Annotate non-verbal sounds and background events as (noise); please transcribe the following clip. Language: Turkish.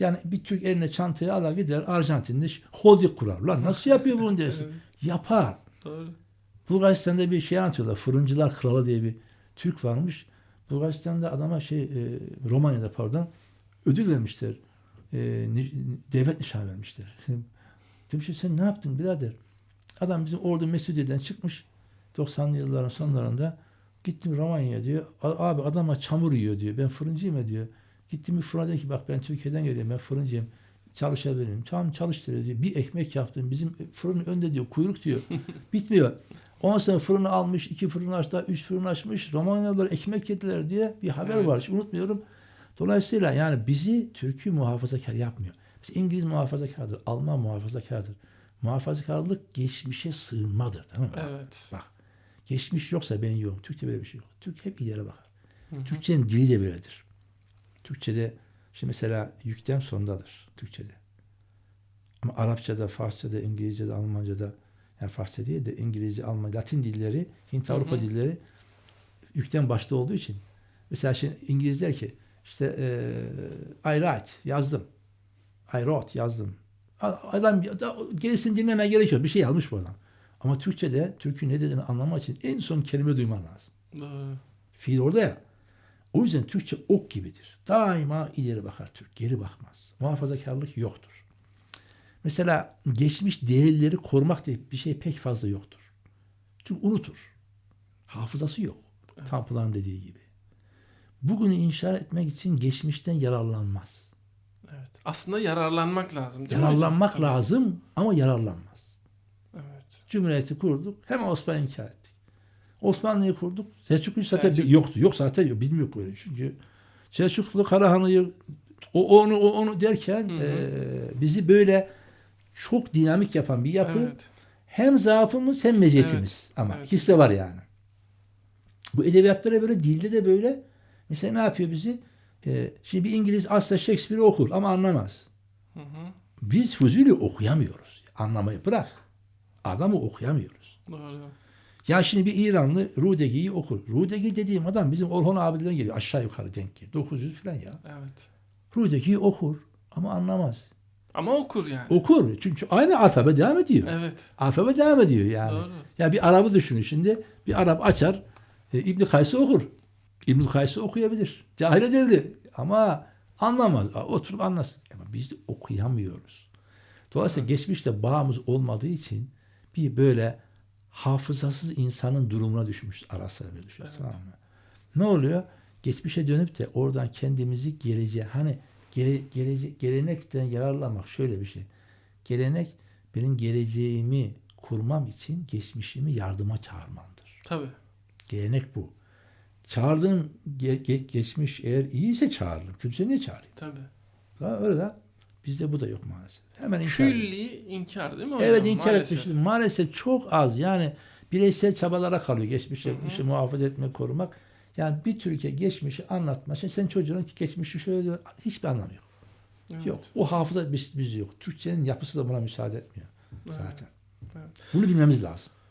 Yani bir Türk eline çantayı alır gider Arjantin'de holding kurar. Lan nasıl yapıyor bunu dersin. (laughs) Evet. Yapar. Doğru. Bulgaristan'da bir şey anlatıyorlar. Fırıncılar Kralı diye bir Türk varmış. Bulgaristan'da adama şey e, Romanya'da pardon ödül vermişler. E, devlet nişanı vermişler. (laughs) Demiş ki, sen ne yaptın birader? Adam bizim ordu Mesudiye'den çıkmış 90'lı yılların sonlarında gittim Romanya'ya diyor. "A- Abi adama çamur yiyor diyor. Ben fırıncıyım diyor. Gittim bir fırına diyor ki bak ben Türkiye'den geliyorum ben fırıncıyım. Çalışabilirim. Tamam çalıştırıyor diyor. Bir ekmek yaptım. Bizim fırının önünde diyor kuyruk diyor. (laughs) Bitmiyor. Ondan sonra fırını almış, iki fırın açtı, üç fırın açmış. Romanyalılar ekmek yediler diye bir haber Evet. var. Hiç unutmuyorum. Dolayısıyla yani bizi Türk'ü muhafazakar yapmıyor. Biz İngiliz muhafazakardır, Alman muhafazakardır. Muhafazakarlık geçmişe sığınmadır. Tamam mı? Evet. Bak, geçmiş yoksa ben yokum. Türkçe böyle bir şey yok. Türk hep ileri bakar. Türkçenin dili de böyledir. Türkçede şimdi mesela yüklem sondadır Türkçede. Ama Arapçada, Farsçada, İngilizce'de, Almanca'da yani Farsça değil de İngilizce, Almanca, Latin dilleri, Hint Hı hı. Avrupa dilleri yüklem başta olduğu için. Mesela şimdi İngiliz der ki işte eee I write yazdım. I wrote yazdım. Adam da- gerisini dinlemeye gerek yok. Bir şey yazmış bu adam. Ama Türkçe'de Türk'ün ne dediğini anlamak için en son kelime duyman lazım. Doğru. Fiil orada ya. O yüzden Türkçe ok gibidir. Daima ileri bakar Türk. Geri bakmaz. Muhafazakarlık yoktur. Mesela geçmiş değerleri korumak diye bir şey pek fazla yoktur. Türk unutur. Hafızası yok. Tanpınar'ın dediği gibi. Bugünü inşa etmek için geçmişten yararlanmaz. Evet. Aslında yararlanmak lazım değil mi? Yararlanmak Tabii. lazım ama yararlanmaz. Evet. Cumhuriyeti kurduk. Hemen Osmanlı inkar ettik. Osmanlı'yı kurduk. Selçuklu zaten Selçuklu. yoktu. Yok zaten yok. Bilmiyor böyle. Çünkü Selçuklu Karahanlı'yı o onu o onu derken Hı hı. eee, bizi böyle çok dinamik yapan bir yapı. Evet. Hem zaafımız hem meziyetimiz. Ama evet. ikisi de var yani. Bu edebiyatta da böyle, dilde de böyle. Mesela ne yapıyor bizi? Eee, şimdi bir İngiliz asla Shakespeare'i okur ama anlamaz. Hı hı. Biz Fuzuli okuyamıyoruz. Anlamayı bırak. Adamı okuyamıyoruz. Doğru. Ya şimdi bir İranlı Rudegi'yi okur. Rudegi dediğim adam bizim Orhon abilerden geliyor. Aşağı yukarı denk geliyor. 900 falan ya. Evet. Rudegi'yi okur ama anlamaz. Ama okur yani. Okur. Çünkü aynı alfabe devam ediyor. Evet. Alfabe devam ediyor yani. Doğru. Ya bir Arap'ı düşünün şimdi. Bir Arap açar e, İbn Kays'ı okur. İbn Kays'ı okuyabilir. Cahil devri ama anlamaz. Oturup anlasın. Ama biz de okuyamıyoruz. Dolayısıyla geçmişte bağımız olmadığı için bir böyle hafızasız insanın durumuna düşmüş. Ara sıra böyle düşüyor. Evet. Tamam mı? Ne oluyor? Geçmişe dönüp de oradan kendimizi geleceğe hani gele, gelece, gelenekten yararlanmak şöyle bir şey. Gelenek benim geleceğimi kurmam için geçmişimi yardıma çağırmamdır. Tabii. Gelenek bu. Çağırdığım ge- ge- geçmiş eğer iyiyse çağırırım. Kötüyse niye çağırayım? Tabii. Ha, öyle de bizde bu da yok maalesef. Hemen inkar. Külli inkar değil mi hocam? Evet inkar Maalesef. etmiştim. Maalesef çok az. Yani bireysel çabalara kalıyor. Geçmişi, Hı hı. işi muhafaza etmek, korumak. Yani bir Türkiye geçmişi anlatma. Şimdi sen çocuğun geçmişi şöyle diyor. Hiçbir anlamı yok. Evet. Yok. O hafıza biz, biz yok. Türkçenin yapısı da buna müsaade etmiyor Evet. zaten. Evet. Bunu bilmemiz lazım.